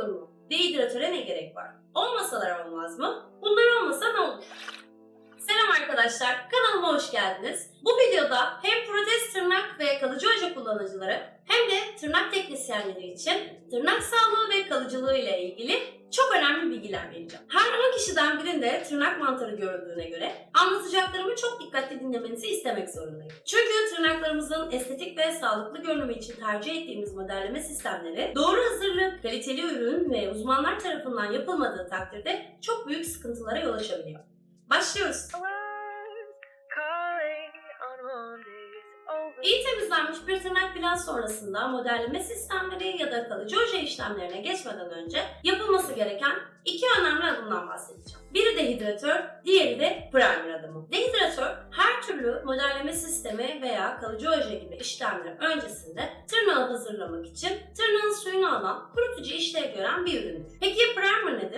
olur mu? Dehidratöre ne gerek var? Olmasalar olmaz mı? Bunlar olmasa ne olur? Selam arkadaşlar, kanalıma hoş geldiniz. Bu videoda hem protez tırnak ve kalıcı oje kullanıcıları hem de tırnak teknisyenleri için tırnak sağlığı ve kalıcılığı ile ilgili çok önemli bilgiler vereceğim. Her 10 kişiden birinde tırnak mantarı görüldüğüne göre anlatacaklarımı çok dikkatli dinlemenizi istemek zorundayım. Çünkü tırnaklarımızın estetik ve sağlıklı görünümü için tercih ettiğimiz modelleme sistemleri doğru hazırlık, kaliteli ürün ve uzmanlar tarafından yapılmadığı takdirde çok büyük sıkıntılara yol açabiliyor. Başlıyoruz. İyi temizlenmiş bir tırnak plan sonrasında modelleme sistemleri ya da kalıcı oje işlemlerine geçmeden önce yapılması gereken iki önemli adımdan bahsedeceğim. Biri dehidratör, diğeri de primer adımı. Dehidratör her türlü modelleme sistemi veya kalıcı oje gibi işlemler öncesinde tırnağı hazırlamak için tırnağın suyunu alan kurutucu işlev gören bir üründür. Peki primer nedir?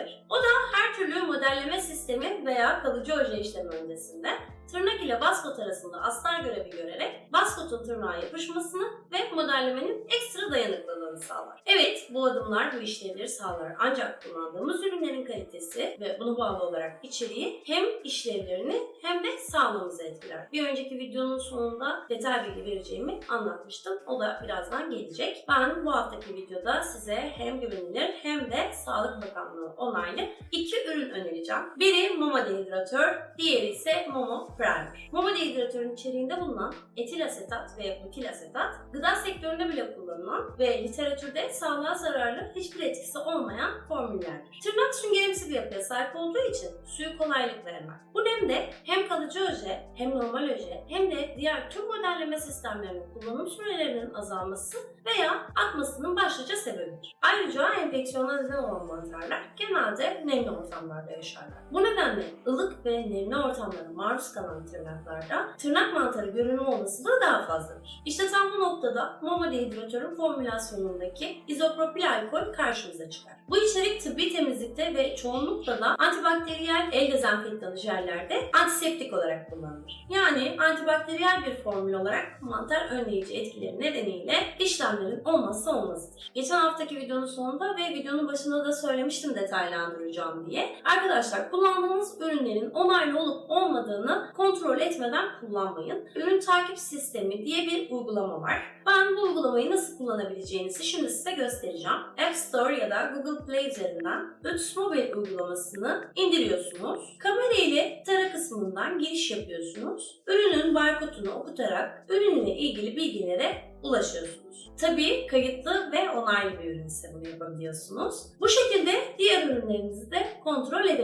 O da her türlü modelleme sistemi veya kalıcı oje işlemi öncesinde tırnak ile baskot arasında astar görevi görerek baskotun tırnağa yapışmasını ve modellemenin ekstra dayanıklılığını sağlar. Evet bu adımlar bu işlevleri sağlar ancak kullandığımız ürünlerin kalitesi ve buna bağlı olarak içeriği hem işlevlerini hem de sağlığımızı etkiler. Bir önceki videonun sonunda detay bilgi vereceğimi anlatmıştım. O da birazdan gelecek. Ben bu haftaki videoda size hem güvenilir hem de Sağlık Bakanlığı onaylı iki ürün önereceğim. Biri Mama Dehidratör, diğeri ise Momo Primer. Mama Dehidratörün içeriğinde bulunan etil asetat ve butil asetat gıda sektöründe bile kullanılan ve literatürde sağlığa zararlı hiçbir etkisi olmayan formüllerdir. Tırnak süngerimsi bir yapıya sahip olduğu için suyu kolaylıkla emer. Bu nemde hem kalıcı oje hem normal oje hem de diğer tüm modelleme sistemlerinin kullanım sürelerinin azalması veya akmasının başlıca sebebidir. Ayrıca enfeksiyona neden olan mantarlar genelde nemli ortamlarda yaşarlar. Bu nedenle ılık ve nemli ortamlara maruz kalan tırnaklarda tırnak mantarı görünümü olması da daha fazladır. İşte tam bu noktada Momo dehidratörün formülasyonundaki izopropil alkol karşımıza çıkar. Bu içerik tıbbi temizlikte ve çoğunlukla da antibakteriyel el dezenfektanı jellerde antiseptik olarak kullanılır. Yani antibakteriyel bir formül olarak mantar önleyici etkileri nedeniyle işlemlerin olmazsa olmazıdır. Geçen haftaki videonun sonunda ve videonun başında da söylemiştim detaylandıracağım diye. Arkadaşlar kullandığınız ürünlerin onaylı olup olmadığını kontrol etmeden kullanmayın. Ürün takip sistemi diye bir uygulama var. Ben bu uygulamayı nasıl kullanabileceğinizi şimdi size göstereceğim. App Store ya da Google Play üzerinden Ötüs Mobil uygulamasını indiriyorsunuz. Kamera ile tara kısmından giriş yapıyorsunuz. Ürünün barkodunu okutarak ürünle ilgili bilgilere ulaşıyorsunuz. Tabii kayıtlı ve onaylı bir ürünse bunu yapabiliyorsunuz. Bu şekilde diğer ürünlerinizi de kontrol edebilirsiniz.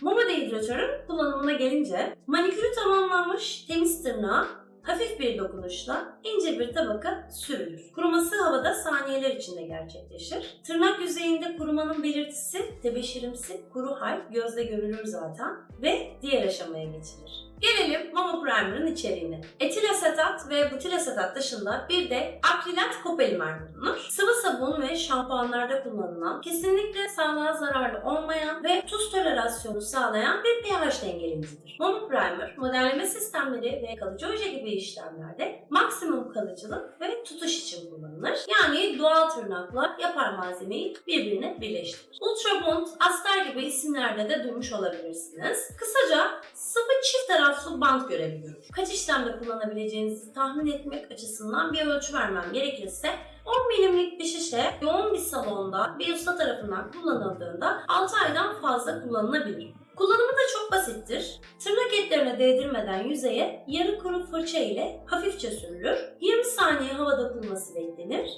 Mama dehidratörün kullanımına gelince manikürü tamamlanmış temiz tırnağa hafif bir dokunuşla ince bir tabaka sürülür. Kuruması havada saniyeler içinde gerçekleşir. Tırnak yüzeyinde kurumanın belirtisi tebeşirimsi kuru hal gözle görülür zaten ve diğer aşamaya geçilir. Gelelim Mama Primer'ın içeriğine. Etil asetat ve butil asetat dışında bir de akrilat kopolimer bulunur. Sıvı sabun ve şampuanlarda kullanılan, kesinlikle sağlığa zararlı olmayan ve tuz tolerasyonu sağlayan bir pH dengeleyicidir. Mama Primer, modelleme sistemleri ve kalıcı oje gibi işlemlerde maksimum kalıcılık ve tutuş için kullanılır. Yani tırnakla yapay malzemeyi birbirine birleştirir. Ultra Bond, Astar gibi isimlerde de duymuş olabilirsiniz. Kısaca sıvı çift taraflı bant görevi görür. Kaç işlemde kullanabileceğinizi tahmin etmek açısından bir ölçü vermem gerekirse 10 milimlik bir şişe yoğun bir salonda bir usta tarafından kullanıldığında 6 aydan fazla kullanılabilir. Kullanımı da çok basittir. Tırnak etlerine değdirmeden yüzeye yarı kuru fırça ile hafifçe sürülür. 20 saniye havada kuruması beklenir.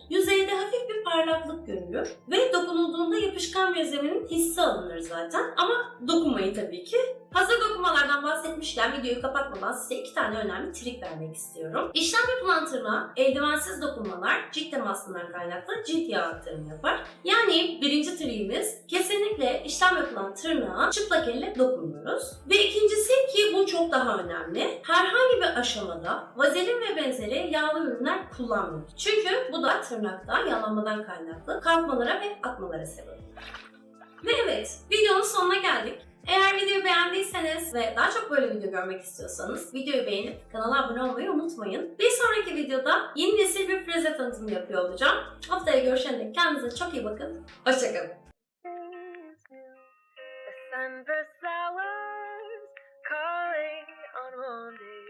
Parlaklık görülür ve dokunulduğunda yapışkan bir zeminin hissi alınır zaten. Ama dokunmayın tabii ki. Hazır dokumalardan bahsetmişken videoyu kapatmadan size iki tane önemli trik vermek istiyorum. İşlem yapılan tırnağa eldivensiz dokunmalar cilt temasından kaynaklı cilt yağı aktarımı yapar. Yani birinci triğimiz kesinlikle işlem yapılan tırnağa çıplak elle dokunmuyoruz. Ve ikincisi ki bu çok daha önemli. Herhangi bir aşamada vazelin ve benzeri yağlı ürünler kullanmıyoruz. Çünkü bu da tırnakta yağlanmadan kaynaklı kalkmalara ve atmalara sebep olur. Ve evet, videonun sonuna geldik. Eğer videoyu beğendiyseniz ve daha çok böyle video görmek istiyorsanız videoyu beğenip kanala abone olmayı unutmayın. Bir sonraki videoda yeni nesil bir freze tanıtımı yapıyor olacağım. Haftaya görüşene dek kendinize çok iyi bakın. Hoşçakalın. sunburst flowers calling on Monday.